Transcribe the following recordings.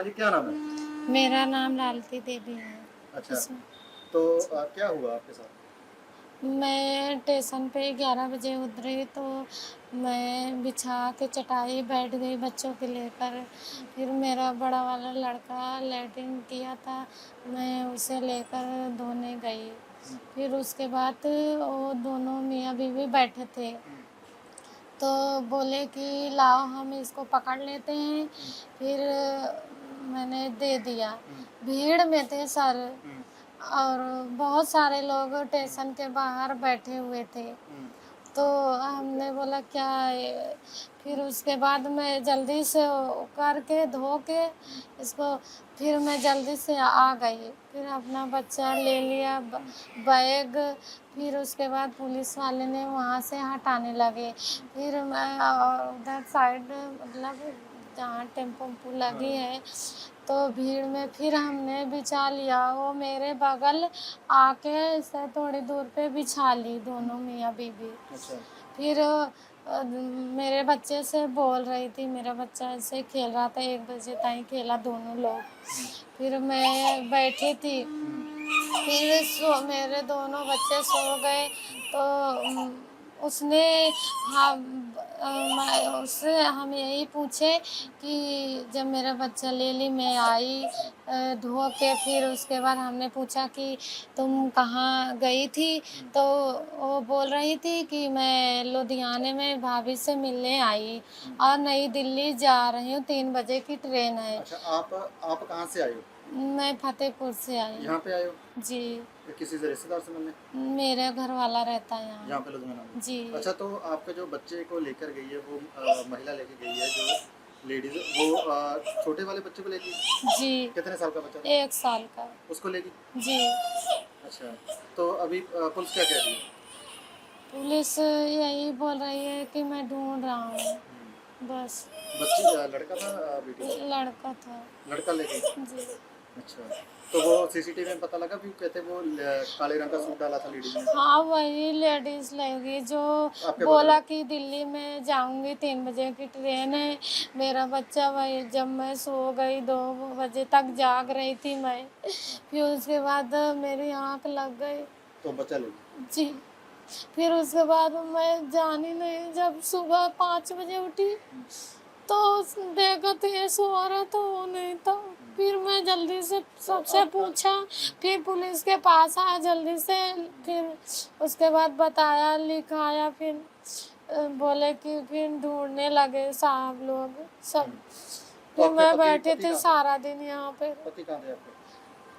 हाँ जी क्या नाम है? मेरा नाम लालती देवी है। अच्छा तो अ, क्या हुआ आपके साथ? मैं स्टेशन पे 11 बजे उतरी तो मैं बिछा के चटाई बैठ गई बच्चों के लेकर। फिर मेरा बड़ा वाला लड़का लैट्रिन किया था मैं उसे लेकर धोने गई। फिर उसके बाद वो दोनों मियाँ बीवी बैठे थे। तो बोले कि लाओ हम इसको पकड़ लेते हैं। फिर मैंने दे दिया। भीड़ में थे सर। और बहुत सारे लोग स्टेशन के बाहर बैठे हुए थे। तो हमने बोला क्या ये- फिर उसके बाद मैं जल्दी से करके धो के इसको फिर मैं जल्दी से आ गई। फिर अपना बच्चा ले लिया बैग। फिर उसके बाद पुलिस वाले ने वहाँ से हटाने लगे। फिर मैं उधर साइड मतलब जहाँ टेंपो लगी है। तो भीड़ में फिर हमने बिछा लिया। वो मेरे बगल आके से थोड़ी दूर पे बिछा ली दोनों मियाँ बीबी। अच्छा। फिर मेरे बच्चे से बोल रही थी मेरा बच्चा ऐसे खेल रहा था एक बजे तक खेला दोनों लोग। फिर मैं बैठी थी। फिर सो मेरे दोनों बच्चे सो गए। तो उसने मैं उससे हम यही पूछे कि जब मेरा बच्चा ले ली मैं आई अ, धो के फिर उसके बाद हमने पूछा कि तुम कहाँ गई थी? तो वो बोल रही थी कि मैं लुधियाने में भाभी से मिलने आई और नई दिल्ली जा रही हूँ तीन बजे की ट्रेन है। अच्छा आप आप कहाँ से आए हो? मैं फतेहपुर से आई यहाँ पे आए हो? जी। किसी से रिश्तेदार से मिलने? मेरे घर वाला रहता है यहाँ। यहाँ पे लुधियाना जी। अच्छा तो आपके जो बच्चे को लेकर गई है वो अ, महिला लेके गई है जो लेडीज वो अ, छोटे वाले बच्चे को लेगी जी कितने साल का बच्चा था? एक साल का उसको लेगी जी अच्छा तो अभी अ, पुलिस क्या कह रही है पुलिस यही बोल रही है कि मैं ढूंढ रहा हूँ बस बच्ची अ, लड़का था अ, बेटी लड़का था लड़का लेके जी अच्छा। तो वो सीसीटीवी में पता लगा भी कहते वो काले रंग का सूट डाला था लेडीज़ ने? हाँ वही लेडीज़ लेगी जो बोला कि दिल्ली में जाऊँगी तीन बजे की ट्रेन है। मेरा बच्चा वही जब मैं सो गई दो बजे तक जाग रही थी मैं। फिर उसके बाद मेरी आँख लग गई। तो बच्चा लेगी जी। फिर उसके बाद मैं जानी नहीं जब सुबह पाँच बजे उठी तो देखा तो ये सो रहा था वो नहीं था। फिर मैं जल्दी से सबसे पूछा फिर पुलिस के पास आया जल्दी से फिर उसके बाद बताया लिखाया फिर बोले कि फिर ढूँढने लगे साहब लोग सब। तो मैं बैठी थी सारा दिन यहाँ पे।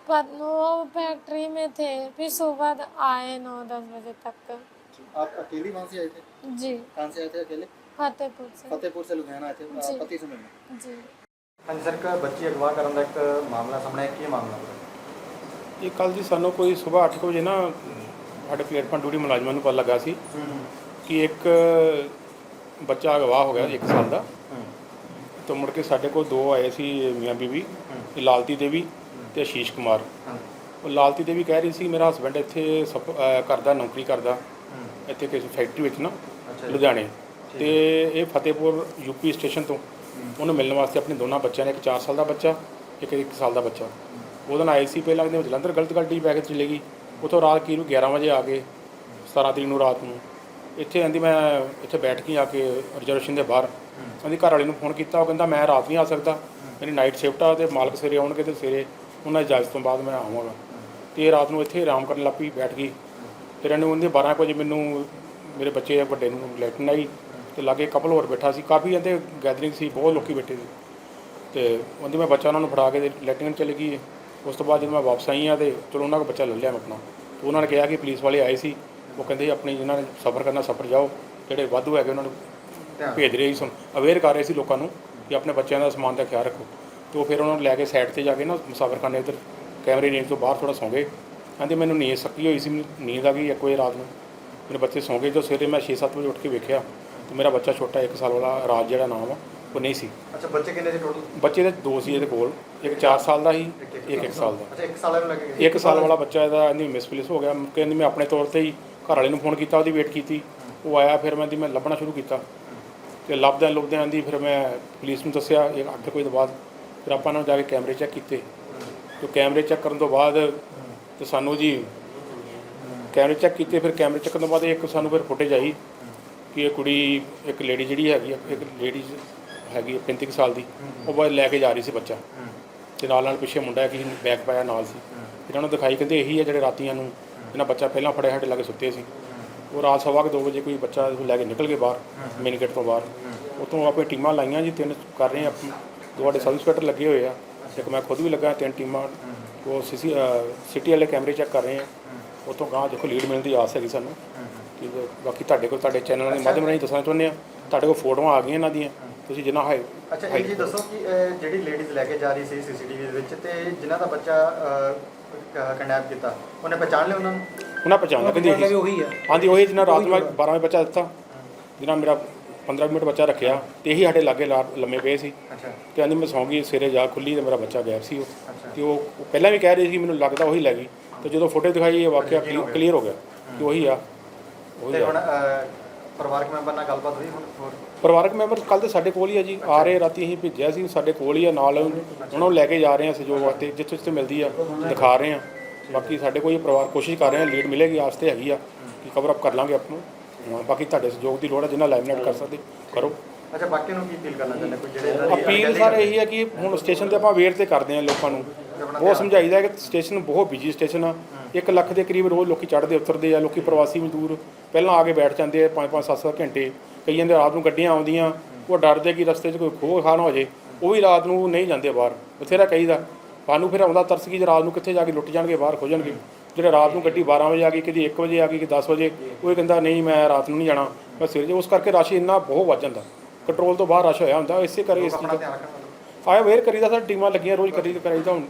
वो फैक्ट्री में थे फिर सुबह आए नौ दस बजे तक। आप अकेली वहाँ से आए थे? जी। कहाँ से आए थे अकेले? ਫਤਿਹਪੁਰ ਸੇ ਫਤਿਹਪੁਰ ਸੇ ਲੁਧਿਆਣਾ ਇੱਥੇ ਜੀ। ਪਤੀ ਸਮੇਂ ਜੀ। ਹਾਂਜੀ ਸਰ ਇੱਕ ਬੱਚੀ ਅਗਵਾ ਕਰਨ ਦਾ ਸਾਨੂੰ ਕੋਈ ਸਵੇਰ 8 ਕੁ ਵਜੇ ਨਾ ਸਾਡੇ ਪਲੇਟਫਾਰਮ ਮੁਲਾਜ਼ਮਾਂ ਨੂੰ ਪਤਾ ਲੱਗਾ ਸੀ ਕਿ ਇੱਕ ਬੱਚਾ ਅਗਵਾ ਹੋ ਗਿਆ 1 ਸਾਲ ਦਾ। ਤਾਂ ਮੁੜ ਕੇ ਸਾਡੇ ਕੋਲ ਦੋ ਆਏ ਸੀ ਮੀਆਂ ਬੀਬੀ ਲਾਲਤੀ ਦੇਵੀ ਤੇ ਆਸ਼ੀਸ਼ ਕੁਮਾਰ। ਉਹ ਲਾਲਤੀ ਦੇਵੀ ਕਹਿ ਰਹੀ ਸੀ ਮੇਰਾ ਹਸਬੰਡ ਇੱਥੇ ਸਪ- ਕਰਦਾ ਨੌਕਰੀ ਕਰਦਾ। ਇੱਥੇ ਕਿਸੇ ਫੈਕਟਰੀ ਵਿੱਚ ਨਾ ਲੁਧਿਆਣੇ। ਤੇ ਇਹ ਫਤਿਹਪੁਰ ਯੂਪੀ ਸਟੇਸ਼ਨ ਤੋਂ ਉਹਨੂੰ ਮਿਲਣ ਵਾਸਤੇ ਆਪਣੇ ਦੋਨਾਂ ਬੱਚਿਆਂ ਨੇ, ਇੱਕ 4 ਸਾਲ ਦਾ ਬੱਚਾ, ਇੱਕ 1 ਸਾਲ ਦਾ ਬੱਚਾ। ਉਹਦੇ ਨਾਲ ਆਈ ਸੀ ਪਹਿਲਾਂ ਕਿਤੇ ਜਲੰਧਰ ਗਲਤ ਗੱਡੀ ਪੈ ਕੇ ਚਲੇ ਗਈ। ਉਥੋਂ ਰਾਤ ਕੀ ਨੂੰ 11 ਵਜੇ ਆ ਕੇ 17 ਤਰੀਕ ਨੂੰ ਰਾਤ ਨੂੰ। ਇੱਥੇ ਆਂਦੀ ਮੈਂ ਇੱਥੇ ਬੈਠ ਕੇ ਆ ਕੇ ਰਿਜ਼ਰਵੇਸ਼ਨ ਦੇ ਬਾਹਰ। ਉਹਦੀ ਘਰ ਵਾਲੀ ਨੂੰ ਫੋਨ ਕੀਤਾ, ਉਹ ਕਹਿੰਦਾ ਮੈਂ ਰਾਤ ਨਹੀਂ ਆ ਸਕਦਾ। ਮੇਰੀ ਨਾਈਟ ਸ਼ਿਫਟ ਆ ਤੇ ਮਾਲਕ ਸਵੇਰੇ ਆਉਣਗੇ ਤੇ ਸਵੇਰੇ ਉਹਨਾਂ ਇਜਾਜ਼ਤ ਤੋਂ ਬਾਅਦ ਮੈਂ ਆਵਾਂਗਾ। ਤੇ ਰਾਤ ਨੂੰ ਇੱਥੇ ਆਰਾਮ ਕਰਨ ਲੱਗ ਪਈ, ਬੈਠ ਗਈ। ਫਿਰ ਇਹਨੇ ਉਹਨੇ 12 ਕੁ ਵਜੇ ਮੈਨੂੰ ਮੇਰੇ ਬੱਚੇ ਵੱਡੇ ਨੂੰ ਲੈਟਨ ਆਈ। ਤੇ ਲਾਗੇ ਕਪਲ ਹੋਰ ਬੈਠਾ ਸੀ ਕਾਫੀ ਇਹਦੇ ਗੈਦਰਿੰਗ ਸੀ ਬਹੁਤ ਲੋਕੀ ਬੈਠੇ ਸੀ। ਤੇ ਉਹਦੀ ਮੈਂ ਬੱਚਾ ਉਹਨਾਂ ਨੂੰ ਫੜਾ ਕੇ ਲੈਟਰਿੰਗ ਚਲੀ ਗਈ। ਉਸ ਤੋਂ ਬਾਅਦ ਜਦੋਂ ਮੈਂ ਵਾਪਸ ਆਈ ਆ ਤੇ ਚਲੋ ਉਹਨਾਂ ਕੋਲ ਬੱਚਾ ਲੈ ਲਿਆ ਮੈਂ ਆਪਣਾ। ਤੇ ਉਹਨਾਂ ਨੇ ਕਿਹਾ ਕਿ ਪੁਲਿਸ ਵਾਲੇ ਆਏ ਸੀ। ਉਹ ਕਹਿੰਦੇ ਆਪਣੀ ਜਿਨ੍ਹਾਂ ਨੇ ਸਫ਼ਰ ਕਰਨਾ ਸਫ਼ਰ ਜਾਓ। ਜਿਹੜੇ ਵਾਧੂ ਹੈਗੇ ਉਹਨਾਂ ਨੂੰ ਭੇਜ ਰਹੇ ਸੀ ਅਵੇਅਰ ਕਰ ਰਹੇ ਸੀ ਲੋਕਾਂ ਨੂੰ ਕਿ ਆਪਣੇ ਬੱਚਿਆਂ ਦਾ ਸਮਾਨ ਦਾ ਖਿਆਲ ਰੱਖੋ। ਤੇ ਉਹ ਫਿਰ ਉਹਨਾਂ ਨੂੰ ਲੈ ਕੇ ਸਾਈਡ ਤੇ ਜਾ ਕੇ ਨਾ ਮੁਸਾਫਰਖਾਨੇ ਉੱਧਰ ਕੈਮਰੇ ਰੇਂਜ ਤੋਂ ਬਾਹਰ ਥੋੜਾ ਸੌਂ ਗਏ। ਕਹਿੰਦੇ ਮੈਨੂੰ ਨੀਂਦ ਸੱਕੀ ਹੋਈ ਸੀ ਮੈਨੂੰ ਨੀਂਦ ਆ ਗਈ ਇੱਕ ਵਜੇ ਰਾਤ ਨੂੰ। ਮੇਰੇ ਬੱਚੇ ਸੌਂ ਗਏ। ਸਵੇਰੇ ਮੈਂ 6-7 ਵਜੇ ਉੱਠ ਕੇ ਵੇਖਿਆ ਤੇ ਮੇਰਾ ਬੱਚਾ ਛੋਟਾ 1 ਸਾਲ ਵਾਲਾ ਰਾਜ ਜਿਹੜਾ ਨਾਮ ਆ ਉਹ ਨਹੀਂ ਸੀ। ਅੱਛਾ ਬੱਚੇ ਕਿੰਨੇ ਸੀ ਟੋਟਲ ਬੱਚੇ ਦੇ ਦੋ ਸੀ ਇਹਦੇ ਕੋਲ। ਇੱਕ 4 ਸਾਲ ਦਾ ਸੀ ਇੱਕ 1 ਸਾਲ ਦਾ। ਅੱਛਾ 1 ਸਾਲ ਨੂੰ ਲੱਗੇ ਇੱਕ ਸਾਲ ਵਾਲਾ ਬੱਚਾ ਇਹਦਾ ਇਹਦੀ ਮਿਸਪਲੇਸ ਹੋ ਗਿਆ। ਕਹਿੰਦੀ ਮੈਂ ਆਪਣੇ ਤੌਰ ਤੇ ਹੀ ਘਰ ਵਾਲੇ ਨੂੰ ਫੋਨ ਕੀਤਾ ਉਹਦੀ ਵੇਟ ਕੀਤੀ। ਉਹ ਆਇਆ ਫਿਰ ਮੈਂ ਦੀ ਮੈਂ ਲੱਭਣਾ ਸ਼ੁਰੂ ਕੀਤਾ। ਤੇ ਲੱਭਦਿਆਂ ਲੱਭਦਿਆਂ ਦੀ ਫਿਰ ਮੈਂ ਪੁਲਿਸ ਨੂੰ ਦੱਸਿਆ ਇੱਕ ਅੱਧੇ ਕੋਈ ਤੋਂ ਬਾਅਦ। ਫਿਰ ਆਪਾਂ ਨਾਲ ਜਾ ਕੇ ਕੈਮਰੇ ਚੈੱਕ ਕੀਤੇ। ਤੇ ਕੈਮਰੇ ਚੈੱਕ ਕਰਨ ਤੋਂ ਬਾਅਦ ਤੇ ਸਾਨੂੰ ਜੀ ਕੈਮਰੇ ਚੈੱਕ ਕੀਤੇ ਫਿਰ ਕੈਮਰੇ ਚੈੱਕ ਕਰਨ ਤੋਂ ਬਾਅਦ ਇੱਕ ਸਾਨੂੰ ਫਿਰ ਫੁਟੇਜ ਆਈ। ਕਿ ਇਹ ਕੁੜੀ ਇੱਕ ਲੇਡੀ ਜਿਹੜੀ ਹੈਗੀ ਆ, ਇੱਕ ਲੇਡੀ ਹੈਗੀ ਆ 35 ਕੁ ਸਾਲ ਦੀ। ਉਹ ਬਾਅਦ ਲੈ ਕੇ ਜਾ ਰਹੀ ਸੀ ਬੱਚਾ। ਤੇ ਨਾਲ ਨਾਲ ਪਿੱਛੇ ਮੁੰਡਾ ਕਿ ਬੈਗ ਪਾਇਆ ਨਾਲ ਸੀ। ਇਹਨਾਂ ਨੂੰ ਦਿਖਾਈ ਕਹਿੰਦੇ ਇਹੀ ਆ ਜਿਹੜੇ ਰਾਤੀਆਂ ਨੂੰ ਇਹਨਾਂ ਬੱਚਾ ਪਹਿਲਾਂ ਫੜਿਆ ਸਾਡੇ ਲਾਗੇ ਸੁੱਤੇ ਸੀ। ਉਹ ਰਾਤ ਸਵਾ ਕੁ ਦੋ ਵਜੇ ਕੋਈ ਬੱਚਾ ਲੈ ਕੇ ਨਿਕਲ ਗਏ ਬਾਹਰ ਮੇਨ ਗੇਟ ਤੋਂ ਬਾਹਰ। ਉਤੋਂ ਆਪੇ ਟੀਮਾਂ ਲਾਈਆਂ ਜੀ, ਤਿੰਨ ਕਰ ਰਹੇ ਆ। ਆਪਣੀ ਦੋ ਸਾਡੇ ਸਬ ਇੰਸਪੈਕਟਰ ਲੱਗੇ ਹੋਏ ਆ। ਇੱਕ ਮੈਂ ਖੁਦ ਵੀ ਲੱਗਾ, ਤਿੰਨ ਟੀਮਾਂ। ਉਹ ਸੀਸੀ ਸਿਟੀ ਵਾਲੇ ਕੈਮਰੇ ਚੈੱਕ ਕਰ ਰਹੇ ਆ। ਉਤੋਂ ਗਾਂ ਦੇਖੋ ਲੀਡ ਮਿਲਣ ਦੀ ਆਸ ਹੈਗੀ ਸਾਨੂੰ। ਬਾਕੀ ਤੁਹਾਡੇ ਕੋਲ ਤੁਹਾਡੇ ਚੈਨਲ ਦੇ ਮਾਧਿਅਮ ਰਾਹੀਂ ਦੱਸਣਾ ਚਾਹੁੰਦੇ ਆ। ਤੁਹਾਡੇ ਕੋਲ ਫੋਟੋਆਂ ਆ ਗਈਆਂ ਇਹਨਾਂ ਦੀਆਂ ਤੁਸੀਂ ਜਿੰਨਾ ਹਾਈ ਅੱਛਾ ਇਹ ਜੀ ਦੱਸੋ ਕਿ ਅਹ, ਜਿਹੜੀ ਲੇਡੀਜ਼ ਲੈ ਕੇ ਜਾ ਰਹੀ ਸੀ ਸੀਸੀਟੀਵੀ ਦੇ ਵਿੱਚ ਤੇ ਜਿਨ੍ਹਾਂ ਦਾ ਬੱਚਾ ਕਨੈਪ ਕੀਤਾ ਉਹਨੇ ਪਛਾਣ ਲਿਆ ਉਹਨਾਂ ਨੂੰ? ਉਹਨਾਂ ਪਛਾਣਿਆ ਕਹਿੰਦੀ ਇਹੀ ਉਹੀ ਆ। ਹਾਂਜੀ ਉਹੀ ਜਿਹਨਾਂ ਰਾਤ ਨੂੰ ਮੈਂ 12 ਵਜੇ ਬੱਚਾ ਦਿੱਤਾ ਜਿਹਨਾਂ ਮੇਰਾ 15 ਮਿੰਟ ਬੱਚਾ ਰੱਖਿਆ ਤੇ ਇਹੀ ਸਾਡੇ ਲਾਗੇ ਲਾ- ਲੰਮੇ ਪਏ ਸੀ। ਅੱਛਾ। ਤੇ ਆਂਦੀ ਮੈਂ ਸੌਂ ਗਈ ਸਵੇਰੇ ਜਾ ਖੁੱਲੀ ਤੇ ਮੇਰਾ ਬੱਚਾ ਗਾਇਬ ਸੀ ਉਹ। ਅੱਛਾ। ਤੇ ਉਹ ਉਹ ਪਹਿਲਾਂ ਵੀ ਕਹਿ ਰਹੀ ਸੀ ਮੈਨੂੰ ਲੱਗਦਾ ਉਹੀ ਲੈ ਗਈ। ਤੇ ਜਦੋਂ ਫੋਟੋ ਦਿਖਾਈ ਇਹ ਵਾਕਿਆ ਕਲੀਅਰ ਹੋ ਗਿਆ। ਕਿ ਉਹੀ ਆ। ਤੇ ਆ। ਹੁਣ ਅਹ, ਪਰਿਵਾਰਕ ਮੈਂਬਰ ਨਾਲ ਗੱਲਬਾਤ ਹੋਈ ਹੁਣ? ਹੋਰ? ਪਰਿਵਾਰਕ ਮੈਂਬਰ ਕੱਲ ਤੇ ਸਾਡੇ ਕੋਲ ਹੀ ਆ ਜੀ। ਆ ਰਹੇ ਰਾਤੀ ਅਸੀਂ ਭੇਜਿਆ ਸੀ ਸਾਡੇ ਕੋਲ ਹੀ ਆ ਨਾਲ ਉਹਨਾਂ ਨੂੰ ਲੈ ਕੇ ਜਾ ਰਹੇ ਆ ਸਹਿਯੋਗ ਵਾਸਤੇ ਜਿੱਥੇ ਜਿੱਥੇ ਮਿਲਦੀ ਆ ਦਿਖਾ ਰਹੇ ਆ। ਬਾਕੀ ਸਾਡੇ ਕੋਲ ਇਹ ਪਰਿਵਾਰ ਕੋਸ਼ਿਸ਼ ਕਰ ਰਹੇ ਆ ਲੀਡ ਮਿਲੇਗੀ ਆਸਤੇ ਹੈਗੀ ਆ ਕਿ ਕਵਰ ਅਪ ਕਰ ਲਾਂਗੇ ਆਪ ਨੂੰ। ਹਾਂ, ਬਾਕੀ ਤੁਹਾਡੇ ਸਹਿਯੋਗ ਦੀ ਲੋੜ ਹੈ ਜਿੰਨਾ ਲਾਈਮਲਾਈਟ ਕਰ ਸਕਦੇ ਕਰੋ। ਅੱਛਾ ਬਾਕੀ ਨੂੰ ਕੀ ਅਪੀਲ ਕਰਨਾ ਚਾਹੁੰਦੇ ਕੋਈ ਜਿਹੜੇ ਇਹਨਾਂ ਦੀ ਅਪੀਲ ਸਰ ਇਹੀ ਹੈ ਕਿ ਹੁਣ ਸਟੇਸ਼ਨ ਤੇ ਆਪਾਂ ਵੇਟ ਤੇ ਕਰਦੇ ਆ ਲੋਕਾਂ ਨੂੰ। ਉਹ ਸਮਝਾਈਦਾ ਕਿ ਸਟੇਸ਼ਨ ਬਹੁਤ ਬਿਜ਼ੀ ਸਟੇਸ਼ਨ ਆ। 1 ਲੱਖ ਦੇ ਕਰੀਬ ਰੋਜ਼ ਲੋਕੀ ਚੜ੍ਹਦੇ ਉਤਰਦੇ ਆ ਲੋਕੀ ਪ੍ਰਵਾਸੀ ਮਜ਼ਦੂਰ ਪਹਿਲਾਂ ਆ ਕੇ ਬੈਠ ਜਾਂਦੇ ਆ 5-5 7-7 ਘੰਟੇ। ਕਈਆਂ ਦੇ ਰਾਤ ਨੂੰ ਗੱਡੀਆਂ ਆਉਂਦੀਆਂ ਉਹ ਡਰਦੇ ਕਿ ਰਸਤੇ 'ਚ ਕੋਈ ਖੋਹ ਖਾਨ ਹੋ ਜੇ ਉਹ ਵੀ ਰਾਤ ਨੂੰ ਨਹੀਂ ਜਾਂਦੇ ਬਾਹਰ ਬਥੇਰਾ ਕਹੀਦਾ। ਸਾਨੂੰ ਫਿਰ ਆਉਂਦਾ ਤਰਸ ਕਿ ਜੇ ਰਾਤ ਨੂੰ ਕਿੱਥੇ ਜਾ ਕੇ ਲੁੱਟ ਜਾਣਗੇ ਬਾਹਰ ਖੋ ਜਾਣਗੇ। ਜਿਹੜੇ ਰਾਤ ਨੂੰ ਗੱਡੀ 12 ਵਜੇ ਆ ਗਈ ਕਦੀ 1 ਵਜੇ ਆ ਗਈ ਕਿ 10 ਵਜੇ ਉਹ ਇਹ ਕਹਿੰਦਾ ਨਹੀਂ ਮੈਂ ਰਾਤ ਨੂੰ ਨਹੀਂ ਜਾਣਾ ਮੈਂ ਸਵੇਰੇ ਉਸ ਕਰਕੇ ਰਸ਼ ਇੰਨਾ ਬਹੁਤ ਵੱਧ ਜਾਂਦਾ। ਕੰਟਰੋਲ ਤੋਂ ਬਾਹਰ ਰਸ਼ ਹੋਇਆ ਹੁੰਦਾ ਇਸੇ ਕਰਕੇ ਇਸ ਚੀਜ਼ ਦਾ ਆਇਆ ਵੇਰ ਕਰੀਦਾ ਸਰ ਟੀਮਾਂ ਲੱਗੀਆਂ ਰੋਜ਼ ਕਰੀ ਕਰਾਈਦਾ ਹੁਣ